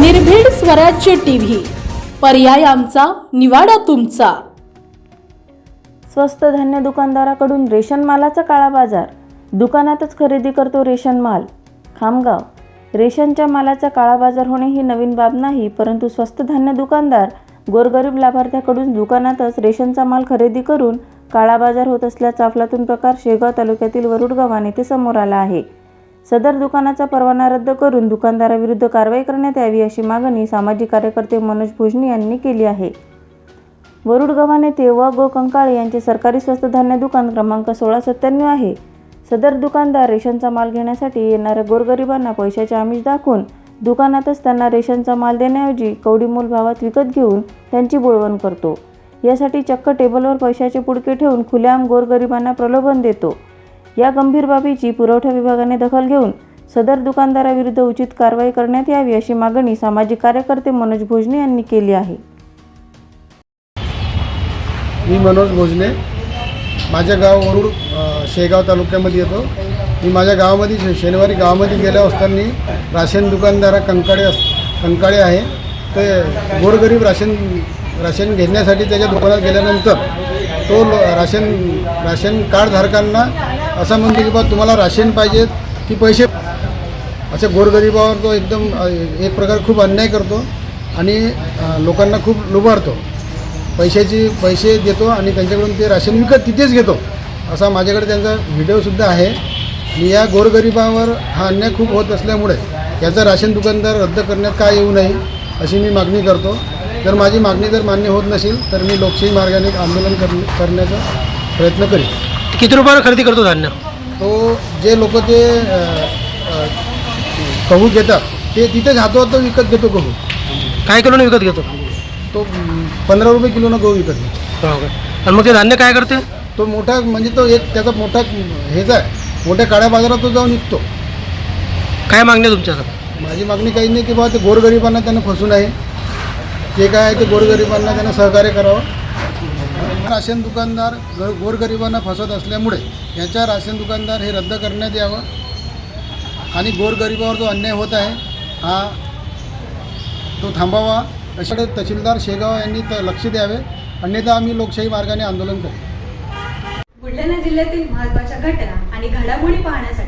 निर्भीड स्वराज्य टीव्ही. पर्याय आमचा निवाडा तुमचा. स्वस्त धान्य दुकानदाराकडून रेशन मालाचा काळा बाजार. दुकानातच खरेदी करतो रेशन माल. खामगाव. रेशनच्या मालाचा काळा बाजार होणे ही नवीन बाब नाही परंतु स्वस्त धान्य दुकानदार गोरगरीब लाभार्थ्याकडून दुकानातच रेशनचा माल खरेदी करून काळा बाजार होत असल्याचा अफलातून प्रकार शेगाव तालुक्यातील वरुड गावाने ते समोर आला आहे. सदर दुकानाचा परवाना रद्द करून दुकानदाराविरुद्ध कारवाई करण्यात यावी अशी मागणी सामाजिक कार्यकर्ते मनोज भोजनी यांनी केली आहे. वरुड गव्हाण येथे व गो कंकाळे यांचे सरकारी स्वस्त धान्य दुकान क्रमांक सोळा सत्त्याण्णव आहे. सदर दुकानदार रेशनचा माल घेण्यासाठी येणाऱ्या गोरगरिबांना पैशाचे आमिष दाखवून दुकानातच त्यांना रेशनचा माल देण्याऐवजी कवडीमोल भावात विकत घेऊन त्यांची बोळवण करतो. यासाठी चक्क टेबलवर पैशाचे पुडके ठेवून खुलेआम गोरगरिबांना प्रलोभन देतो. या गंभीर बाबीची पुरवठा विभागाने दखल घेऊन सदर दुकानदाराविरुद्ध उचित कारवाई करण्यात यावी अशी मागणी सामाजिक कार्यकर्ते मनोज भोजने यांनी केली आहे. मी मनोज भोजने. माझ्या गाव वरुड शेगाव तालुक्यामध्ये येतो. मी माझ्या गावामध्ये शनिवारी गावामध्ये गेल्या असताना राशन दुकानदारा कंकाळे अस कंकाळे आहे. ते गोरगरीब राशन राशन घेण्यासाठी त्याच्या दुकानात गेल्यानंतर तो लो राशन राशन कार्डधारकांना असं म्हणतो की बा तुम्हाला राशन पाहिजे की पैसे अशा गोरगरिबावर तो एकदम एक प्रकार खूप अन्याय करतो आणि लोकांना खूप लुबाडतो. पैशाची पैसे देतो आणि त्यांच्याकडून ते राशन विकत तिथेच घेतो. असा माझ्याकडे त्यांचा व्हिडिओसुद्धा आहे. आणि या गोरगरिबावर हा अन्याय खूप होत असल्यामुळे याचं राशन दुकानदार रद्द करण्यात काय येऊ नये अशी मी मागणी करतो. जर माझी मागणी जर मान्य होत नसेल तर मी लोकशाही मार्गाने आंदोलन करणे करण्याचा प्रयत्न करीन. किती रुपयाला खरेदी करतो धान्य? तो जे लोक ते गहू घेतात ते तिथेच हातोहात तो विकत घेतो गहू. काय किलोने विकत घेतो? तो पंधरा रुपये किलोनं गहू विकत घेतो. आणि मग ते धान्य काय करते? तो मोठा म्हणजे तो एक त्याचा मोठा हेच आहे. मोठ्या काळ्या बाजारात तो जाऊन विकतो. काय मागणी आहे तुमच्याकडे? माझी मागणी काही नाही की बाबा ते गोरगरिबांना त्यांना फसू नये जे काय आहे ते गोरगरिबांना त्यांना सहकार्य करावं. राशन दुकानदार ग गोरगरिबांना फसवत असल्यामुळे याच्या राशन दुकानदार हे रद्द करण्यात यावं. आणि गोरगरिबावर जो अन्याय होत आहे हा तो थांबावा. अशाकडे तहसीलदार शेगाव यांनी त लक्ष द्यावे. अन्यथा आम्ही लोकशाही मार्गाने आंदोलन करू. बुलढाणा जिल्ह्यातील महत्त्वाच्या घटना आणि घडामोडी पाहण्यासाठी